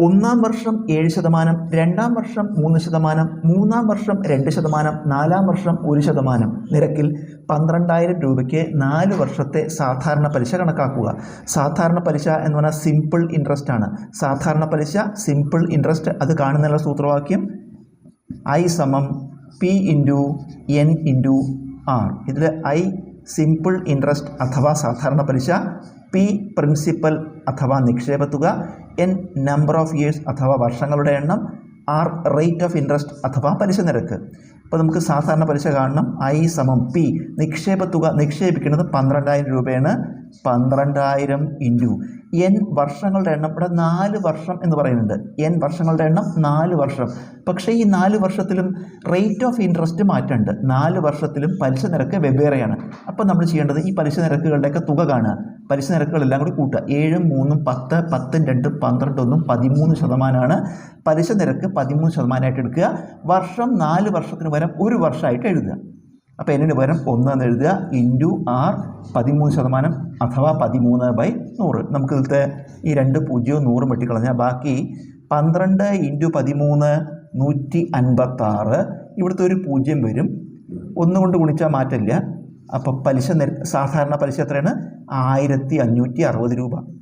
ഒന്നാം വർഷം ഏഴ് ശതമാനം രണ്ടാം വർഷം മൂന്ന് ശതമാനം മൂന്നാം വർഷം രണ്ട് ശതമാനം നാലാം വർഷം ഒരു ശതമാനം. നിരക്കിൽ പന്ത്രണ്ടായിരം രൂപയ്ക്ക് നാല് വർഷത്തെ സാധാരണ പലിശ കണക്കാക്കുക. സാധാരണ പലിശ എന്ന് പറഞ്ഞാൽ സിമ്പിൾ ഇൻട്രസ്റ്റ് ആണ്. സാധാരണ പലിശ സിമ്പിൾ ഇൻട്രസ്റ്റ് അത് കാണുന്നതിനുള്ള സൂത്രവാക്യം ഐ സമം P into N into R ഇതിൽ ഐ സിമ്പിൾ ഇൻട്രസ്റ്റ് അഥവാ സാധാരണ പലിശ പി പ്രിൻസിപ്പൽ അഥവാ നിക്ഷേപ തുക എൻ നമ്പർ ഓഫ് ഇയേഴ്സ് അഥവാ വർഷങ്ങളുടെ എണ്ണം ആർ റേറ്റ് ഓഫ് ഇൻട്രസ്റ്റ് അഥവാ പലിശ നിരക്ക്. അപ്പോൾ നമുക്ക് സാധാരണ പലിശ കാണണം. ഐ സമം പി നിക്ഷേപ തുക നിക്ഷേപിക്കുന്നത് പന്ത്രണ്ടായിരം രൂപയാണ്. പന്ത്രണ്ടായിരം ഇന്റു. എൻ വർഷങ്ങളുടെ എണ്ണം ഇവിടെ നാല് വർഷം എന്ന് പറയുന്നുണ്ട്. എൻ വർഷങ്ങളുടെ എണ്ണം നാല് വർഷം. പക്ഷേ ഈ നാല് വർഷത്തിലും റേറ്റ് ഓഫ് ഇൻട്രസ്റ്റ് മാറ്റമുണ്ട്. നാല് വർഷത്തിലും പലിശ നിരക്ക് വെവ്വേറെയാണ്. അപ്പോൾ നമ്മൾ ചെയ്യേണ്ടത് ഈ പലിശ നിരക്കുകളുടെയൊക്കെ തുക കാണുക. പലിശ നിരക്കുകളെല്ലാം കൂടി കൂട്ടുക. ഏഴും മൂന്നും പത്ത് പത്തും രണ്ടും പന്ത്രണ്ടൊന്നും പതിമൂന്ന് ശതമാനമാണ് പലിശ നിരക്ക് പതിമൂന്ന് ശതമാനമായിട്ട് എടുക്കുക. വർഷം നാല് വർഷത്തിന് പകരം ഒരു വർഷമായിട്ട് എഴുതുക. അപ്പോൾ എന്നിന് പകരം ഒന്ന് എന്ന് എഴുതുക. ഇന്റു ആർ പതിമൂന്ന് ശതമാനം അഥവാ പതിമൂന്ന് ബൈ നൂറ്. നമുക്ക് ഇതിലത്തെ ഈ രണ്ട് പൂജ്യവും നൂറും വെട്ടിക്കളഞ്ഞാൽ ബാക്കി പന്ത്രണ്ട് ഇന്റു പതിമൂന്ന് നൂറ്റി അൻപത്താറ്. ഇവിടുത്തെ ഒരു പൂജ്യം വരും. ഒന്നുകൊണ്ട് ഗുണിച്ചാൽ മാറ്റമില്ല. അപ്പോൾ പലിശ സാധാരണ പലിശ എത്രയാണ്? ആയിരത്തി അഞ്ഞൂറ്റി അറുപത് രൂപ.